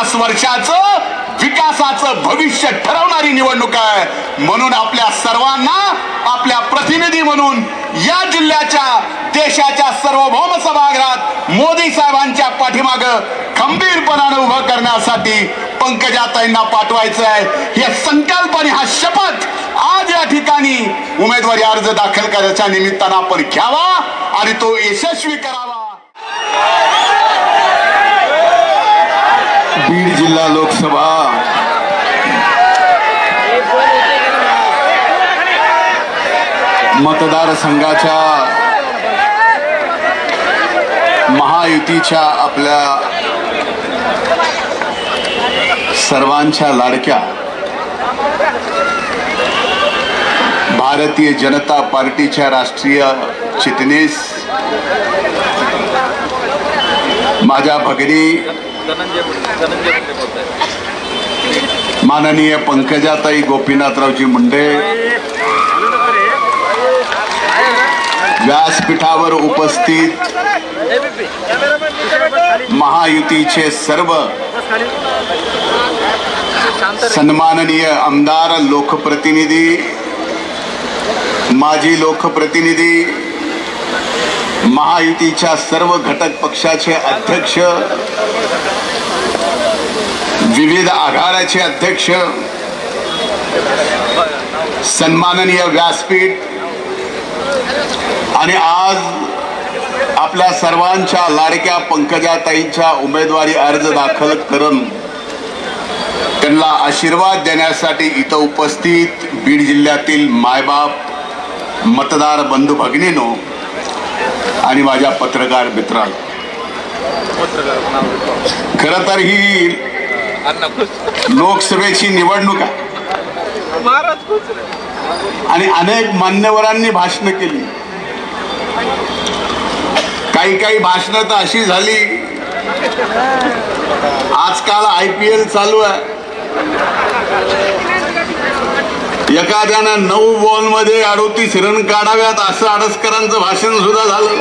पन्नास वर्षाचं विकासाचं भविष्य ठरवणारी निवडणूक आहे. म्हणून आपल्या सर्वांना आपल्या प्रतिनिधी म्हणून या जिल्ह्याच्या देशाच्या सार्वभौम सभागृहात मोदी साहेबांच्या पाठीमाग खंबीरपणाने उभं करण्यासाठी पंकजाताईंना पाठवायचं आहे. हे संकल्पने हा शपथ आज या ठिकाणी उमेदवारी अर्ज दाखल करायच्या निमित्तानं आपण घ्यावा आणि तो यशस्वी करावा. बीड जिल्हा लोकसभा. मतदारसंघाच्या महायुतीच्या आपल्या सर्वांच्या लाडक्या भारतीय जनता पार्टीच्या राष्ट्रीय चिटणीस माझ्या भगिनी माननीय पंकजाताई गोपीनाथरावजी मुंडे व्यासपीठावर उपस्थित महायुतीचे सर्व सन्माननीय आमदार लोकप्रतिनिधी माजी लोकप्रतिनिधी महायुतीच्या सर्व घटक पक्षाचे अध्यक्ष विविध आघाड्याचे अध्यक्ष सन्माननीय व्यासपीठ आणि आज आपल्या सर्वांच्या लाडक्या पंकजाताईंच्या उमेदवारी अर्ज दाखल करून त्यांना आशीर्वाद देण्यासाठी इथं उपस्थित बीड जिल्ह्यातील मायबाप मतदार बंधू भगिनीनो आणि माझ्या पत्रकार मित्रांनो. खर तर ही लोकसभेची निवडणूक आहे. आणि अनेक मान्यवरांनी भाषणं केली. काही काही भाषणं तर अशी झाली. आजकाल आय पी एल चालू आहे. एखाद्यानं नऊ बॉलमध्ये अडोतीस रन काढाव्यात असं आडसकरांचं भाषण सुद्धा झालं.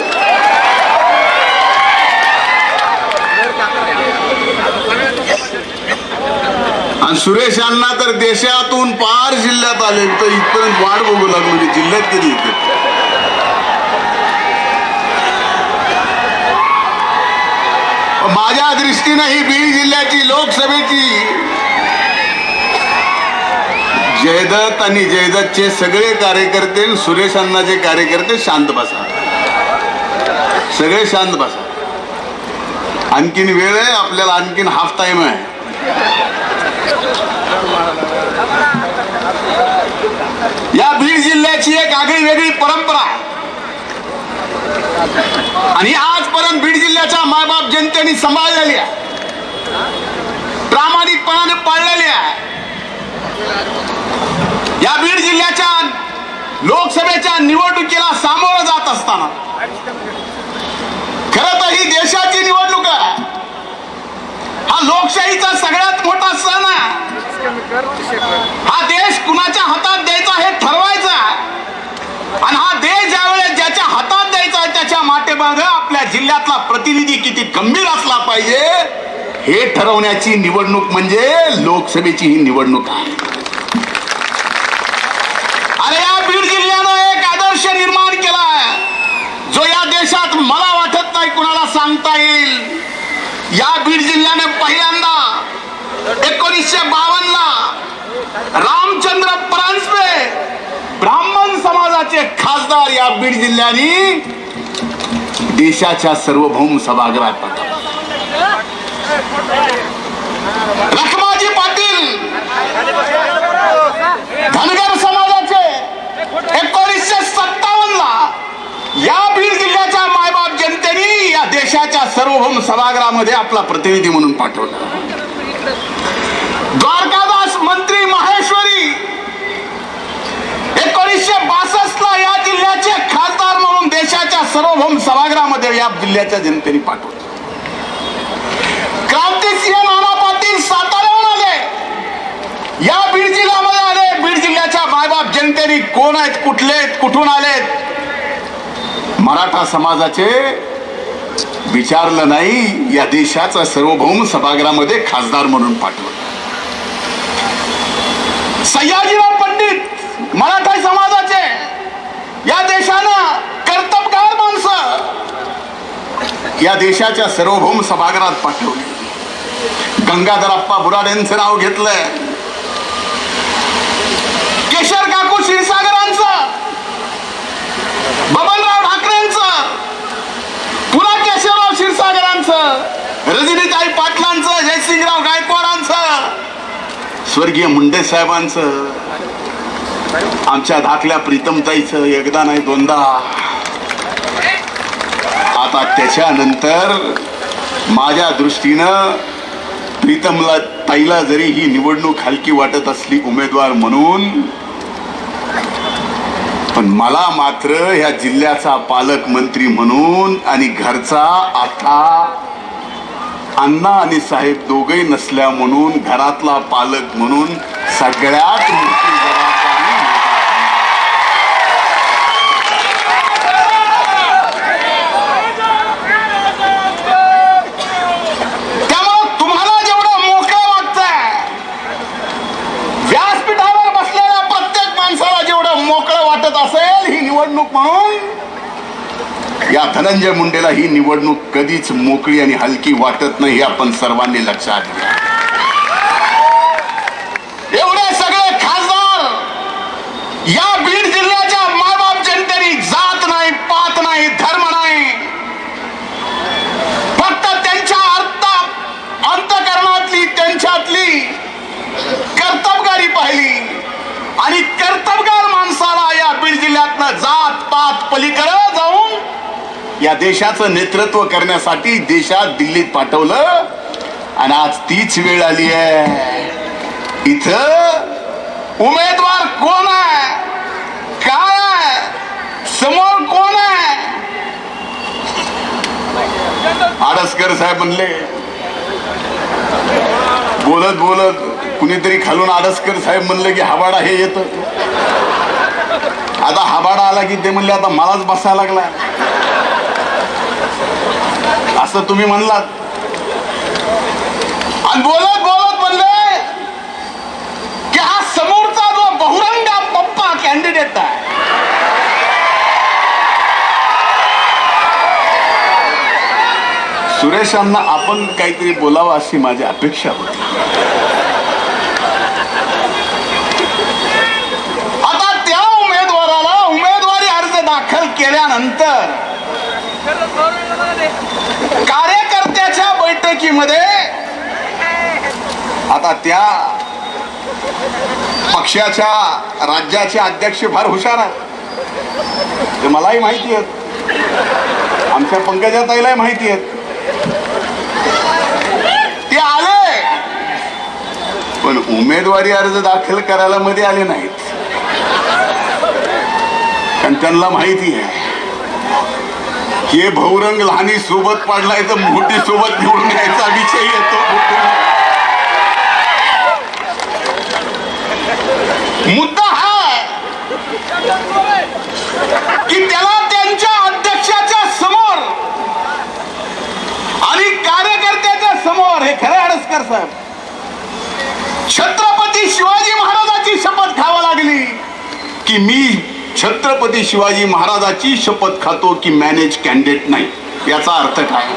आणि सुरेश तर देशातून पार जिल्ह्यात आले तर इथपर्यंत वाट बघू लागलो जिल्ह्यात कधी येते? माझ्या दृष्टीनं ही बीड जिल्ह्याची लोकसभेची जयदत्त आणि जयदत्तचे सगळे कार्यकर्ते आणि सुरेश अण्णाचे कार्यकर्ते शांत बसा. सगळे शांत बसा. आणखीन वेळ आहे आपल्याला आणखीन हाफ टाइम आहे. या बीड जिल्ह्याची एक आगळी वेगळी परंपरा. आणि आजपर्यंत बीड जिल्ह्याच्या मायबाप जनतेने सांभाळलेली आहे. प्रामाणिकपणाने पाळलेली आहे. या बीड जिल्ह्याच्या लोकसभेच्या निवडणुकीला सामोरं जात असताना खरं तर ही देशाची निवडणूक आहे. हा लोकशाहीचा सगळ्यात मोठा सण आहे. हा देश कुणाच्या हातात द्यायचा हे ठरवायचा आणि हा देश ज्यावेळेस ज्याच्या हातात द्यायचा त्याच्या माटेमाग आपल्या जिल्ह्यातला प्रतिनिधी किती गंभीर असला पाहिजे हे ठरवण्याची निवडणूक म्हणजे लोकसभेची ही निवडणूक आहे. अरे या बीड जिल्ह्यानं एक आदर्श निर्माण केला जो या देशात मला वाटत नाही कुणाला सांगता येईल. या बीड जिल्ह्याने पहिल्यांदा एकोणीसशे बावन्न ला रामचंद्र परांजपे ब्राह्मण समाजाचे खासदार या बीड जिल्ह्याने देशाच्या सार्वभौम सभागृहात पाठवले. लखमाजी पाटील धनगर समाजाचे एकोणीसशे सत्तावन्न ला या बीड जिल्ह्याच्या मायबाप या देशाच्या सर्वभौम सभागृहामध्ये आपला प्रतिनिधी म्हणून पाठवला. द्वारकादास मंत्री माहेश्वरी एकोणीसशे बासष्ट ला या जिल्ह्याचे खासदार म्हणून देशाच्या सर्वभौम सभागृहामध्ये या जिल्ह्याच्या जनतेने पाठवलं. क्रांतिसिंह नाना पाटील साताऱ्याहून आले. या बीड जिल्ह्यामध्ये आले. बीड जिल्ह्याच्या मायबाप जनतेने कोण आहेत कुठले आहेत कुठून आलेत? मराठा समाजाचे विचारलं नाही या देशाचा सार्वभौम सभागृहामध्ये खासदार म्हणून पाठवलं. सयाजीराव पंडित मराठा समाजाचे या देशानं कर्तबगार माणसं या देशाच्या सार्वभौम सभागृहात पाठवले. गंगाधर अप्पा बुराडेंचं नाव घेतलंय. केशर काकू क्षीरसागरांचं स्वर्गीय मुंडे साहेबांचं आमच्या धाकल्या प्रीतमताईचं एकदा नाही दोनदा. आता त्याच्यानंतर माझ्या दृष्टीनं प्रीतमला ताईला जरी ही निवडणूक हलकी वाटत असली उमेदवार म्हणून पण मला मात्र ह्या जिल्ह्याचा पालकमंत्री म्हणून आणि घरचा आता अण्णा आणि साहेब दोघे नसल्या म्हणून घरातला पालक म्हणून सगळ्यात मोठी तुम्हाला जेवढं मोकळं वाटतंय व्यासपीठावर बसलेल्या प्रत्येक माणसाला जेवढं मोकळं वाटत असेल ही निवडणूक म्हणून या धनंजय मुंडेला ही निवडणूक कधीच मोकळी आणि हलकी वाटत नाही हे आपण सर्वांनी लक्षात घ्या. एवढे सगळे खासदार या बीड जिल्ह्याच्या मायबाप जनतेने जात नाही पात नाही धर्म नाही. फक्त त्यांच्या अर्थ अंतकरणातली त्यांच्यातली कर्तबगारी पाहिली. आणि कर्तबगार माणसाला या बीड जिल्ह्यातनं जात पात पलीकडे या देशाचं नेतृत्व करण्यासाठी देशात दिल्लीत पाठवलं. आणि आज तीच वेळ आली आहे. इथं उमेदवार कोण आहे? काय आहे? समोर कोण आहे? आडसकर साहेब म्हणले बोलत बोलत कुणीतरी खालून आडसकर साहेब म्हणले की हवाडा हे येत. आता हवाडा आला की ते म्हणले आता मलाच बसायला लागला. असं तुम्ही म्हणलात. आणि बोलत बोलत म्हणले की हा समोरचा जो बहुरंगा पप्पा कॅन्डिडेट आहे सुरेशांना आपण काहीतरी बोलावं अशी माझी अपेक्षा होती. आता त्या उमेदवाराला उमेदवारी अर्ज दाखल केल्यानंतर कार्यकर्त्याच्या बैठकीमध्ये आता त्या पक्षाच्या राज्याचे अध्यक्ष फार हुशार आहेत. ते मलाही माहिती आहेत. आमच्या पंकजाताईलाही माहिती आहेत. ते आले. पण उमेदवारी अर्ज दाखल करायला मध्ये आले नाहीत. कारण त्यांना माहिती आहे. हे भौरंग लहानी सोबत पाडलाय तर मोठी सोबत निवडून यायचा विषय येतो. मुद्दा हा की त्याला त्यांच्या अध्यक्षाच्या समोर आणि कार्यकर्त्याच्या समोर हे खरे अडसकर साहेब छत्रपती शिवाजी महाराजाची शपथ खावा लागली की मी छत्रपती शिवाजी महाराजाची शपथ खातो की मॅनेज कॅन्डिडेट नाही? याचा अर्थ काय?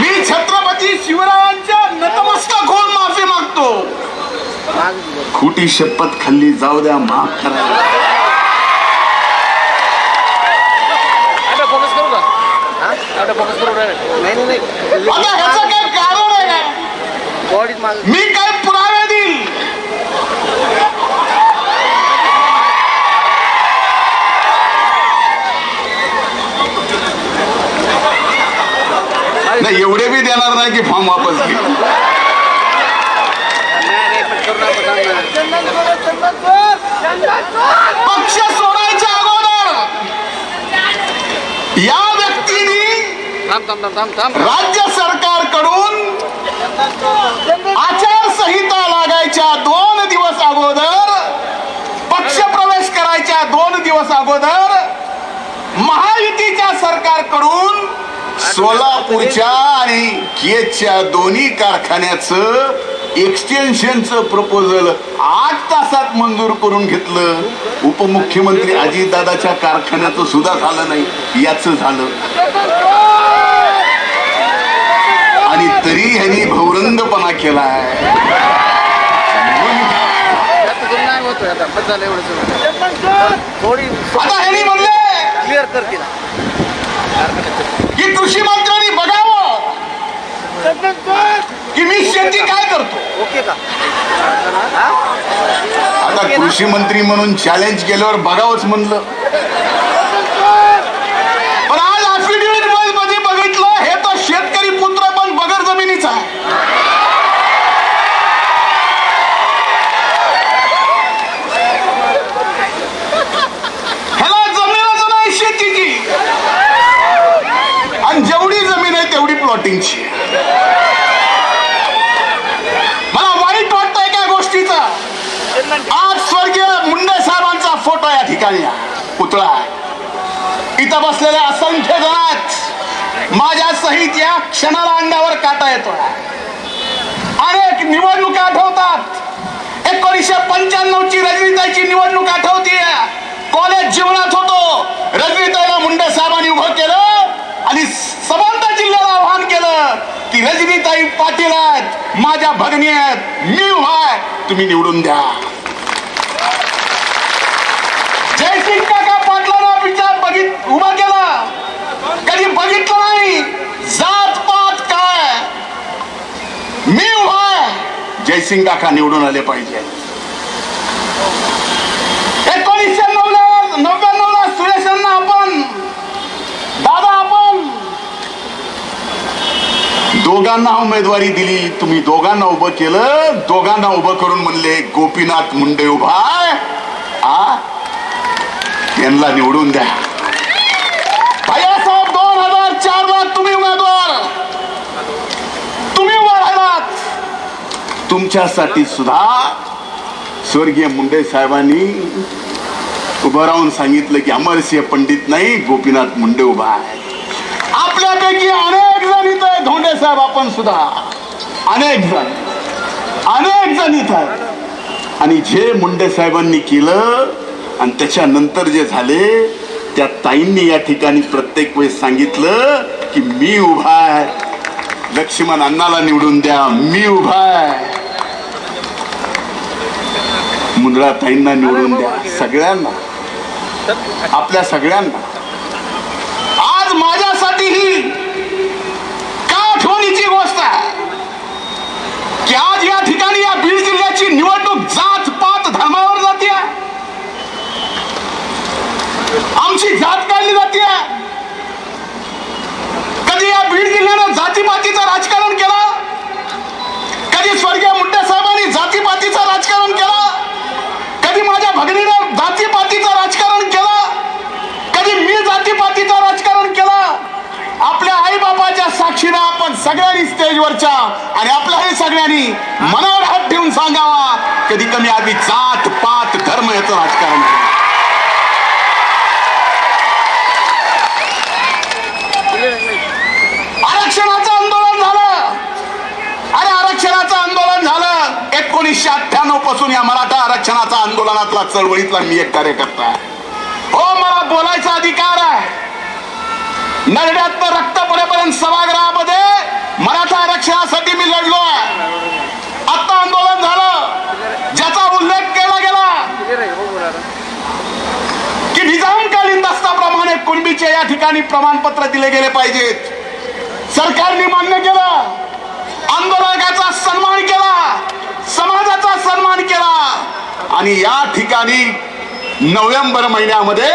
मी छत्रपती शिवरायांच्या नतमस्तक होऊन माफी मागतो. खोटी शपथ खाल्ली जाऊ द्या माफ करा. आता फोकस करू का? हा? फोकस करू नाही नाही नाही आता ह्याचं काय कारण आहे काय बॉडीत माग मी काय पुरावे देईल नाही एवढे बी देणार नाही की फॉर्म वापस घे. पक्ष सोडायच्या अगोदर या व्यक्तीने थांब थांब करायच्या दोन दिवस अगोदर पक्ष प्रवेश करायच्या दोन दिवस अगोदर महायुतीच्या सरकारकडून सोलापूरच्या आणि केच्या दोन्ही कारखान्याचं एक्सटेन्शनचं प्रपोजल आठ तासात मंजूर करून घेतलं. उपमुख्यमंत्री अजितदादाच्या कारखान्याचं सुद्धा झालं नाही याच झालं. आणि तरी ह्यांनी भौरंगपणा केलाय जास्त करून नाही होतोय आता बस झालं एवढं सगळं. थोडी क्लिअर कर तिला. की कृषी मंत्र्यांनी बघावं की मी शेती काय करतो. ओके का? आता कृषी मंत्री म्हणून चॅलेंज केल्यावर बघावंच म्हणलं. पण आज मध्ये बघितलं हे तर शेतकरी पुत्र पण बगर जमिनीचा आहे ह्याला जमीनच नाही शेतीची आणि जेवढी जमीन आहे तेवढी मला वाईट वाटतंय काय गोष्टीचा. आज स्वर्गीय मुंडे साहेबांचा फोटो या ठिकाणी पुतळा इथं बसलेल्या असंख्य जणात माझ्या सहित या क्षणाला अंगावर काटा येतो अनेक निवडणुका आठवतात. एकोणीसशे पंच्याण्णव ची रजनीताईची निवडणूक आठवतीये. कॉलेज जीवनात होतो. रजनीताईला मुंडे साहेबांनी उभं केलं. आणि समानता जिल्ह्याला आव्हान केलं की रजनीताई पाटील आहेत माझ्या भगनी आहेत मी उभा तुम्ही निवडून द्या. जयसिंग काका पाटलांना विचार बघित उभा केला. कधी बघितलं नाही? जात पात काय? मी उभा जयसिंग काका निवडून आले पाहिजे एकोणीसशे नव्वद नव्याण्णव ला सुरेशांना आपण दादा आपण दोघांना उमेदवारी दिली. तुम्ही दोघांना उभं केलं. दोघांना उभं करून म्हणले गोपीनाथ मुंडे उभा आ? यांना निवडून द्या. भैयासाहेब दोन हजार चार ला तुम्ही उमेदवार. तुम्ही उभा राहिलात. तुमच्यासाठी सुद्धा स्वर्गीय मुंडे साहेबांनी उभं राहून सांगितलं की अमरसिंह पंडित नाही गोपीनाथ मुंडे उभा आहे. आपल्यापैकी अनेक जण इथं आहे धोंडे साहेब आपण सुद्धा अनेक जण अनेक जण इथं आहेत. आणि जे मुंडे साहेबांनी केलं आणि त्याच्यानंतर जे झाले त्या ताईंनी या ठिकाणी प्रत्येक वेळेस सांगितलं की मी उभा आहे. लक्ष्मण अण्णाला निवडून द्या मी उभा आहे. मुंडळा ताईंना निवडून द्या सगळ्यांना. आपल्या सगळ्यांना आज माझ्यासाठी ही का आठवणीची गोष्ट आहे की आज या ठिकाणी या बीड जिल्ह्याची निवडणूक जात पात धर्मावर जाते आमची जात काढली जाते कधी या बीड जिल्ह्यानं जातीपातीचं राजकारण केलं? कधी स्वर्गीय मुंडे साहेबांनी जातीपातीचं राजकारण केलं? कधी माझ्या भगिनीनं जातीपातीचं राजकारण केलं? कधी मी जातीपातीचं राजकारण केलं? आपल्या आई बापाच्या साक्षीनं आपण सगळ्यांनी स्टेजवरच्या आणि आपल्याही सगळ्यांनी मनावर हात ठेवून सांगावा कधी कमी आधी जात पात धर्म याचं राजकारण आरक्षणाचं आंदोलन झालं. अरे आरक्षणाचं आंदोलन झालं. एकोणीसशे अठ्ठ्याण्णवपासून या मराठा आरक्षणाचा आंदोलनातला चळवळीतला मी एक कार्यकर्ता आहे. हो मला बोलायचा अधिकार आहे. नरड्यात रक्त पडेपर्यंत सभागृहामध्ये मराठा आरक्षणासाठी मी लढलो आहे. आता आंदोलन झालं. ज्याचा उल्लेख केला गेला. की निजामकालीन दस्ताप्रमाणे कुणबीचे या ठिकाणी प्रमाणपत्र दिले गेले पाहिजेत. सरकारने मान्य केलं. आंदोलकाचा सन्मान केला. समाजाचा सन्मान केला. आणि या ठिकाणी नोव्हेंबर महिन्यामध्ये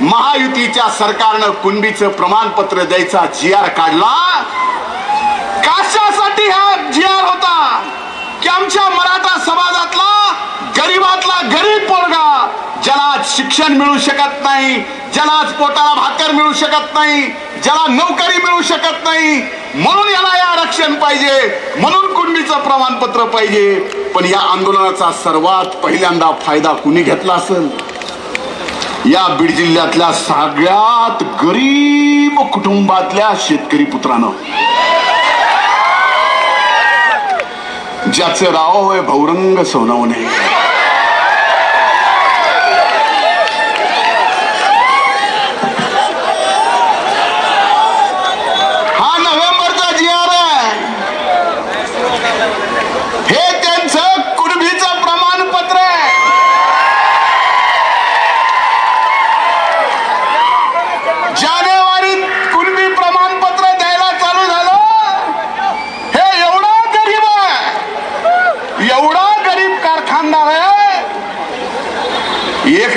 महायुतीच्या सरकारनं कुणबीचं प्रमाणपत्र द्यायचा जी आर काढला? कशासाठी हा जी आर होता? की आमच्या मराठा समाजातला गरीबातला गरीब पोरगा ज्याला शिक्षण मिळू शकत नाही ज्याला पोटाला भाकर मिळू शकत नाही ज्याला नोकरी मिळू शकत नाही म्हणून याला या आरक्षण पाहिजे म्हणून कुणबीचं प्रमाणपत्र पाहिजे. पण या आंदोलनाचा सर्वात पहिल्यांदा फायदा कुणी घेतला असेल? या बीड जिल्ह्यातल्या सगळ्यात गरीब कुटुंबातल्या शेतकरी पुत्रानं. ज्याचं राव आहे भौरंग सोनवणे हा नोव्हेंबरचा जी आर आहे हे त्यांचं कुणबीचं प्रमाणपत्र आहे जानेवारीत कुणबी प्रमाणपत्र द्यायला चालू झालं हे एवढा गरीब आहे एवढा गरीब कारखानदार आहे एक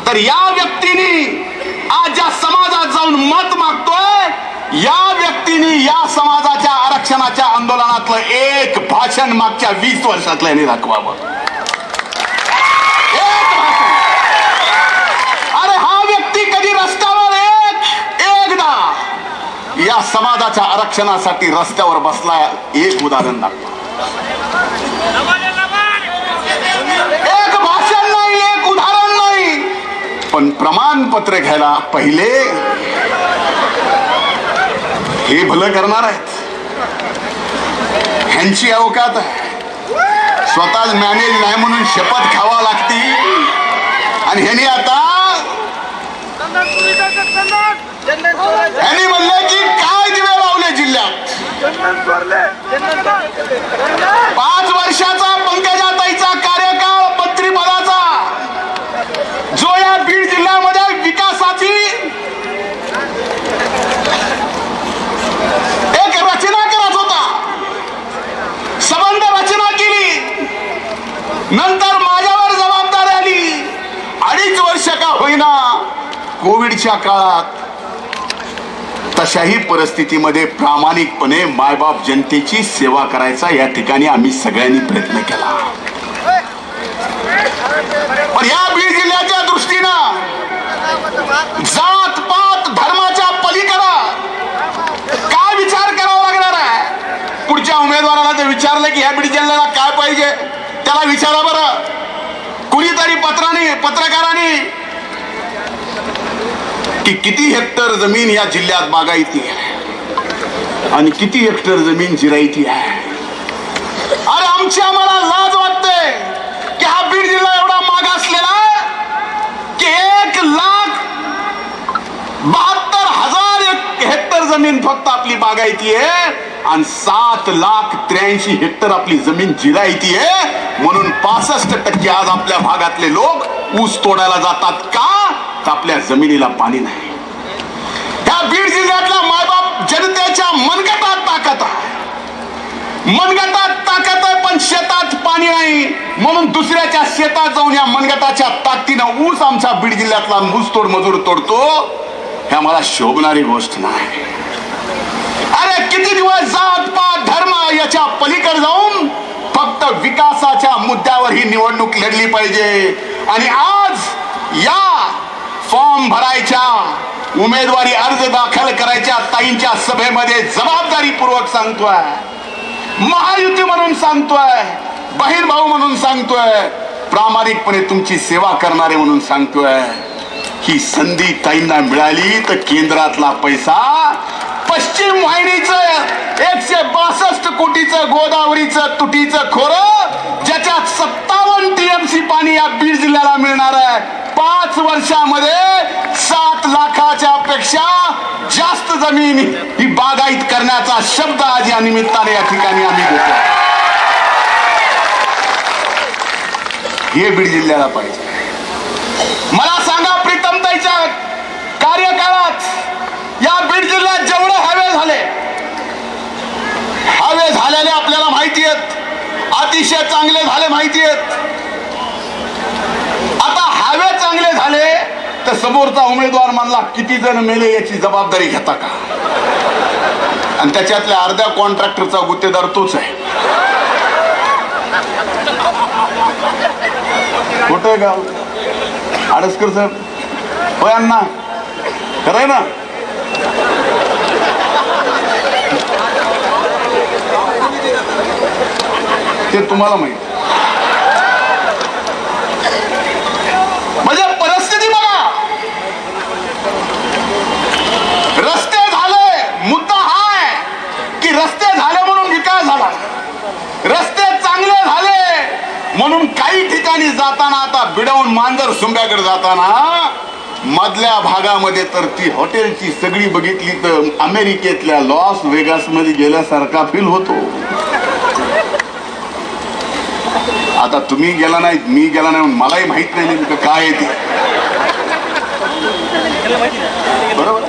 तर या व्यक्तीने आज ज्या समाजात जाऊन मत मागतोय. या व्यक्तीने या समाजाच्या आरक्षणाच्या आंदोलनातलं एक भाषण मागच्या वीस वर्षातलं यांनी दाखवावं. अरे हा व्यक्ती कधी रस्त्यावर एक एकदा या समाजाच्या आरक्षणासाठी रस्त्यावर बसला एक उदाहरण दाखवा एक भाषण नाही एक उदाहरण नाही पण प्रमाणपत्र घ्यायला पहिले हे भलं करणार आहेत. ह्यांची अवकात आहे. स्वतःच मॅनेज नाही म्हणून शपथ खावा लागती. आणि ह्यानी आता ह्यांनी म्हणलं की काय दिवे लावले जिल्ह्यात? पाच वर्षाचा पंकजाताईचा कार्यकाळ मंत्रिपदाचा जो या बीड जिल्ह्यामध्ये विकासाची एक रचना करत होता संबंध रचना केली नंतर माझ्यावर जबाबदारी आली अडीच वर्ष का होईना पूर्वीच्या काळात तशाही परिस्थितीमध्ये प्रामाणिकपणे मायबाप जनतेची सेवा करायचा या ठिकाणी आम्ही सगळ्यांनी प्रयत्न केला. पण या बीड जिल्ह्याच्या दृष्टीनं जात पात धर्माच्या पलीकडं काय विचार करावा लागणार आहे? पुढच्या उमेदवाराला ते विचारलं की ह्या बीड जिल्ह्याला काय पाहिजे? त्याला विचारा बरं. कुणीतरी पत्राने पत्रकारांनी की किती हेक्टर जमीन या जिल्ह्यात बागायती आहे? आणि किती हेक्टर जमीन जिरायती आहे? अरे आमची आम्हाला लाज वाटते की हा बीड जिल्हा एवढा मागासलेला आहे की एक लाख बहात्तर हजार हेक्टर जमीन फक्त आपली बागायती आहे आणि सात लाख त्र्याऐंशी हेक्टर आपली जमीन जिरायती आहे. म्हणून पासष्ट टक्के आज आपल्या भागातले लोक ऊस तोडायला जातात का? तर आपल्या जमिनीला पाणी नाही. त्या बीड जिल्ह्यातला मायबाप जनतेच्या मनगटात ताकद आहे. मनगटात ताकद आहे पण शेतात पाणी नाही. म्हणून दुसऱ्याच्या शेतात जाऊन या मनगटाच्या ताकदीनं ऊस आमच्या बीड जिल्ह्यातला ऊसतोड मजूर तोडतो. ह्या मला शोभणारी गोष्ट नाही. अरे किती दिवस जात पात धर्म याच्या पलीकडे जाऊन? फक्त विकासाच्या मुद्द्यावर ही निवडणूक लढली पाहिजे. आणि आज या फॉर्म भरायच्या उमेदवारी अर्ज दाखल करायच्या ताईंच्या सभेमध्ये जबाबदारीपूर्वक सांगतोय. महायुती म्हणून सांगतोय बहीण भाऊ म्हणून सांगतोय प्रामाणिकपणे तुमची सेवा करणारे म्हणून सांगतोय. ही संधी ताईंना मिळाली तर केंद्रातला पैसा पश्चिम वाहिनीचं एकशे बासष्ट कोटीचं गोदावरीचं तुटीचं खोर ज्याच्यात सत्तावन्न टीएमसी पाणी या बीड जिल्ह्याला मिळणार आहे. पाच वर्षामध्ये सात लाखाच्या पेक्षा जास्त जमीन ही बागायत करण्याचा शब्द आज या निमित्ताने या ठिकाणी आम्ही घेतो हे बीड जिल्ह्याला पाहिजे. मला सांगा प्रीतमताईच्या कार्यकाळात या बीड जिल्ह्यात जेवढे हवे झाले हवे झाल्याले आपल्याला माहिती आहेत अतिशय चांगले झाले माहिती आहेत आता हायवे चांगले झाले तर समोरचा उमेदवार म्हणला किती जण मेले याची जबाबदारी घेता का? आणि त्याच्यातल्या अर्ध्या कॉन्ट्रॅक्टरचा गुत्तेदार तोच आहे. खोट आहे गाव? आडसकर साहेब? होय अण्णा. खरंय ना? ते तुम्हाला माहीत म्हणजे परिस्थिती बघा रस्ते झाले मुद्दा हा आहे की रस्ते झाले म्हणून विकास झाला रस्ते चांगले झाले म्हणून काही ठिकाणी जाताना आता बिडवून मांजर सुंब्याकडे जाताना मधल्या भागामध्ये तर ती हॉटेलची सगळी बघितली तर अमेरिकेतल्या लॉस वेगासमध्ये गेल्यासारखा फील होतो. आता तुम्ही गेला नाही मी गेला नाही मलाही माहीत नाही नेमकं काय आहे बरोबर?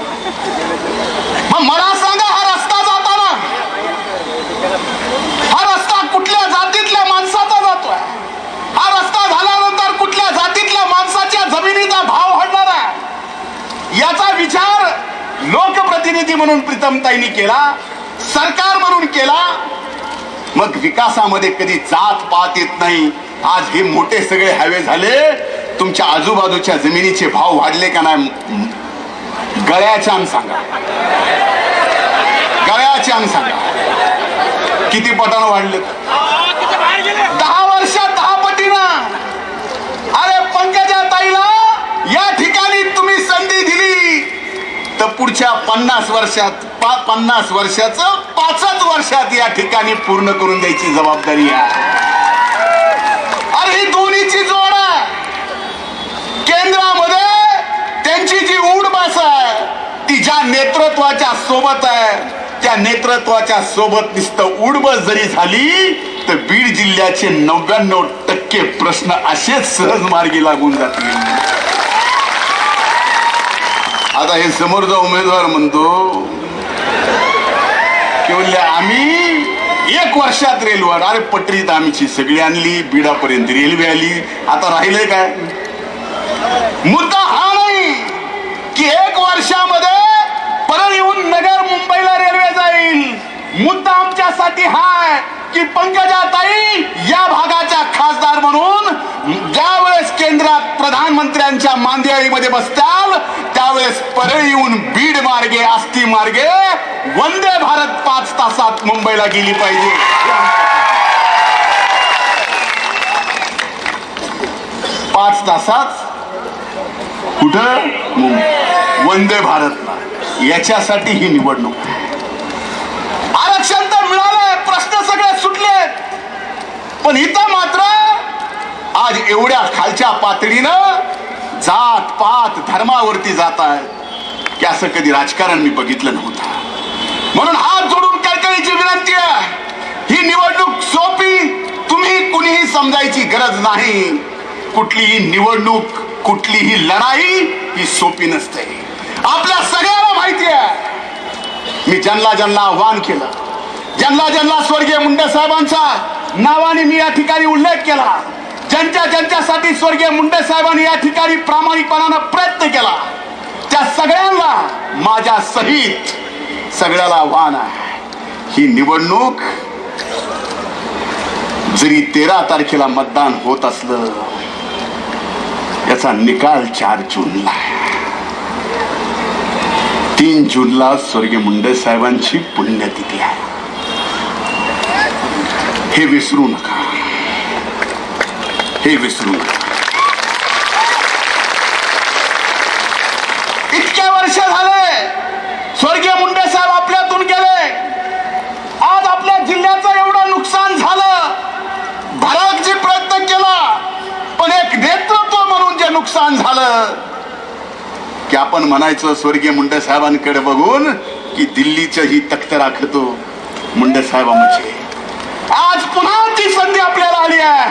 मग मला सांगा हा रस्ता जाताना हा रस्ता कुठल्या जातीतल्या माणसाचा जातोय हा रस्ता झाल्यानंतर कुठल्या जातीतल्या माणसाच्या जमिनीचा भाव वाढणार आहे याचा विचार लोकप्रतिनिधी म्हणून प्रीतमताईंनी केला सरकार म्हणून केला मग विकासामध्ये कधी जात पात येत नाही. आज हे मोठे सगळे हायवे झाले. तुमच्या आजूबाजूच्या जमिनीचे भाव वाढले का नाही? गळ्याच्या अंग सांगा. गळ्याच्या अंग सांगा. किती पटानं वाढले दहा दहा पटीनं अरे पंकजा ताईला या ठिकाणी तुम्ही संधी दिली तर पुढच्या पन्नास वर्षात पा पन्नास वर्षाचं पाचच वर्षात या ठिकाणी पूर्ण करून द्यायची जबाबदारी आहे. अरे ही दोन्हीची जोड आहे. केंद्रामध्ये त्यांची जी उडबास आहे ती ज्या नेतृत्वाच्या सोबत आहे त्या नेतृत्वाच्या सोबत नुसतं उडबस जरी झाली तर बीड जिल्ह्याचे नव्याण्णव टक्के प्रश्न असेच सहज मार्गी लागून जातील. आता हे समोरचा उमेदवार म्हणतो की म्हणले आम्ही एक वर्षात रेल्वे अरे पटरीत आमची सगळी आणली बीडापर्यंत रेल्वे आली. आता राहिलंय काय? मुद्दा हा नाही की एक वर्षामध्ये परत येऊन नगर मुंबईला रेल्वे जाईल. मुद्दा आमच्यासाठी हा आहे की पंकजाताई या भागाच्या खासदार म्हणून ज्यावेळेस केंद्रात प्रधानमंत्र्यांच्या मांदियाळीमध्ये बसताल त्यावेळेस येऊन बीड मार्गे आस्ती मार्गे वंदे भारत पाच तासात मुंबईला गेली पाहिजे. पाच तासात कुठं? वंदे भारत याच्यासाठी ही निवडणूक. आरक्षण तर मिळालंय प्रश्न सगळे सुटले पण इथं मात्र आज एवढ्या खालच्या पातळीनं जात पात धर्मावरती जात आहे की असं कधी राजकारण मी बघितलं नव्हतं. म्हणून हात जोडून कळकळीची विनंती आहे. ही निवडणूक सोपी तुम्ही कुणीही समजायची गरज नाही. कुठलीही निवडणूक कुठलीही लढाई ही सोपी नसते. आपल्या सगळ्याला माहिती आहे. मी ज्यांना ज्यांना आव्हान केलं ज्यांना ज्यांना स्वर्गीय मुंडे साहेबांचा नावाने मी या ठिकाणी उल्लेख केला ज्यांच्या ज्यांच्यासाठी स्वर्गीय मुंडे साहेबांनी या ठिकाणी प्रामाणिकपणानं प्रयत्न केला त्या सगळ्यांना माझ्या सहित सगळ्याला आव्हान आहे. ही निवडणूक जरी तेरा तारखेला मतदान होत असलं याचा निकाल चार जूनला तीन जूनला स्वर्गीय मुंडे साहेबांची पुण्यतिथी आहे. हे विसरू नका. हे विसरू इतक्या इतके वर्ष झाले स्वर्गीय मुंडे साहेब आपल्यातून गेले. आज आपल्या जिल्ह्याचं एवढं नुकसान झालं. भरागची प्रयत्न केला पण एक नेतृत्व म्हणून जे नुकसान झालं की आपण म्हणायचं स्वर्गीय मुंडे साहेबांकडे बघून की दिल्लीचं ही तख्त राखतो मुंडे साहेबांचे आज पुन्हा ती संधी आपल्याला आली आहे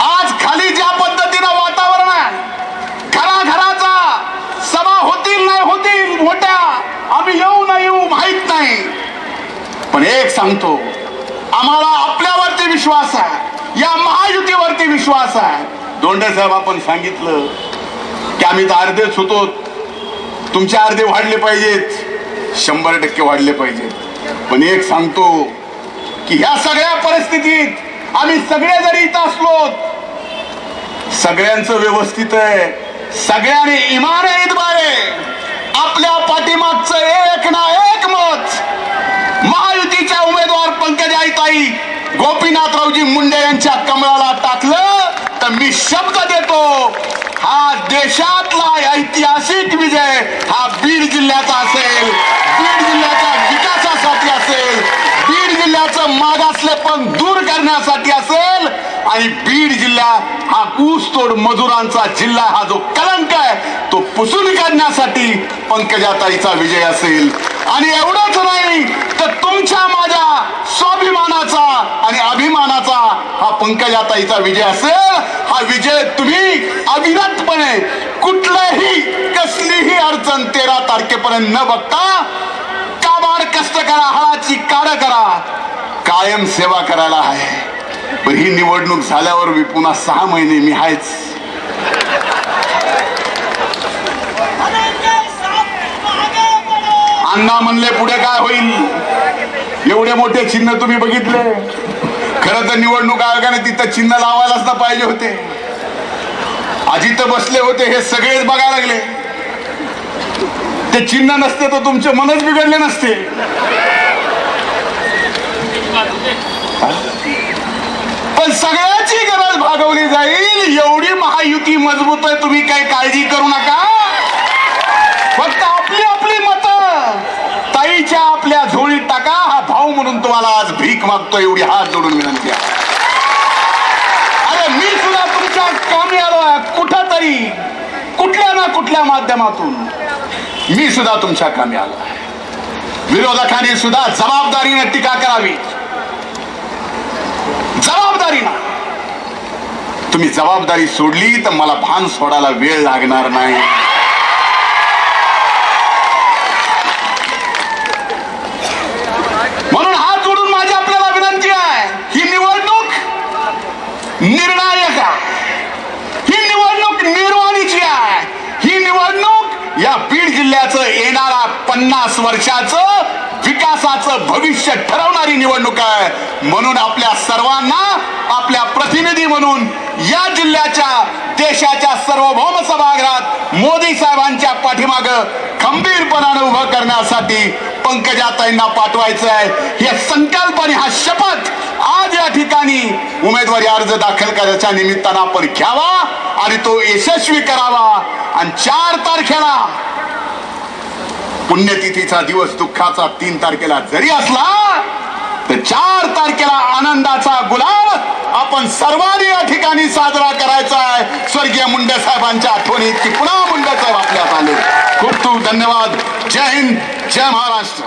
आज खाली ज्या पद्धतीनं वातावरण आहे घराघराचा सभा होतील नाही होतील मोठ्या आम्ही येऊ नाही येऊ माहीत नाही. पण एक सांगतो आम्हाला आपल्यावरती विश्वास आहे या महायुतीवरती विश्वास आहे. दोंडे साहेब आपण सांगितलं की आम्ही तर अर्धेच होतो. तुमचे अर्धे वाढले पाहिजेत शंभर टक्के वाढले पाहिजेत. पण एक सांगतो की ह्या सगळ्या परिस्थितीत आम्ही सगळे जरी इथं असलो सगळ्यांचं व्यवस्थित आहे. सगळ्यांनी इमान आहे इतबारे. आपल्या पाठीमागचं एक ना एक मत. महायुतीच्या उमेदवार पंकज आईताई गोपीनाथरावजी मुंडे यांच्या कमळाला टाकलं तर मी शब्द देतो हा देशातला ऐतिहासिक विजय हा बीड जिल्ह्याचा असेल. बीड जिल्ह्याचा त्याचं जिल्ह्याचं मागासलेपण दूर करण्यासाठी असेल. आणि बीड जिल्हा हा ऊसतोड मजुरांचा जिल्हा हा जो कलंक आहे तो पुसून काढण्यासाठी पंकजाताईचा विजय असेल. आणि एवढंच नाही तर तुमच्या माझ्या स्वाभिमानाचा आणि अभिमानाचा हा पंकजाताईचा विजय असेल. हा विजय तुम्ही अविरतपणे कुठल्याही कसलीही अडचण तेरा तारखेपर्यंत न बघता काबाड कष्ट करा हळाची काड करा. कायम सेवा करायला आहे. पण ही निवडणूक झाल्यावर मी पुन्हा सहा महिने मी आहेच. अण्णा म्हणले पुढे काय होईल? एवढे मोठे चिन्ह तुम्ही बघितले. खरं तर निवडणूक आयोगाने तिथं चिन्ह लावायलाच ना पाहिजे होते. अजित बसले होते हे सगळेच बघायला लागले. ते चिन्ह नसते तर तुमचे मनच बिघडले नसते पण सगळ्याची गरज जाईल. एवढी महायुती मजबूत आहे तुम्ही काही काळजी करू नका. फक्त आपली आपली मत. ताईच्या आपल्या झोळीत टाका. हा भाऊ म्हणून तुम्हाला आज भीक मागतो एवढी हात जोडून विनंती आहे. अरे मी सुद्धा तुमच्या कामी आलो आहे कुठं तरी कुठल्या ना कुठल्या माध्यमातून मी सुद्धा तुमच्या कामी आलो आहे. विरोधकांनी सुद्धा जबाबदारीने टीका करावी. जबाबदारीनं. तुम्ही जबाबदारी सोडली तर मला भान सोडायला वेळ लागणार नाही. म्हणून हात जोडून माझी आपल्याला विनंती आहे ही निवडणूक निर्णायक आहे. ही निवडणूक निर्वाणीची आहे. ही निवडणूक या बीड जिल्ह्याचं येणारा पन्नास वर्षाचं विकासाचं भविष्य ठरवणारी निवडणूक आहे. म्हणून आपल्या सर्वांना आपल्या प्रतिनिधी म्हणून या जिल्ह्याच्या देशाच्या सार्वभौम सभागृहात मोदी साहेबांच्या पाठीमाग खंबीरपणानं उभं करण्यासाठी पंकजाताईंना पाठवायचं आहे. हे संकल्पने हा शपथ आज या ठिकाणी उमेदवारी अर्ज दाखल करायच्या निमित्तानं आपण घ्यावा आणि तो यशस्वी करावा. आणि चार तारखेला पुण्यतिथीचा दिवस दुःखाचा तीन तारखेला जरी असला चार तारखेला आनंदाचा गुलाल आपण सर्वांनी या ठिकाणी साजरा करायचा आहे. स्वर्गीय मुंडे साहेबांच्या आठवणीत की पुन्हा मुंडे साहेब आपल्यात आले. खूप खूप धन्यवाद. जय हिंद जय महाराष्ट्र.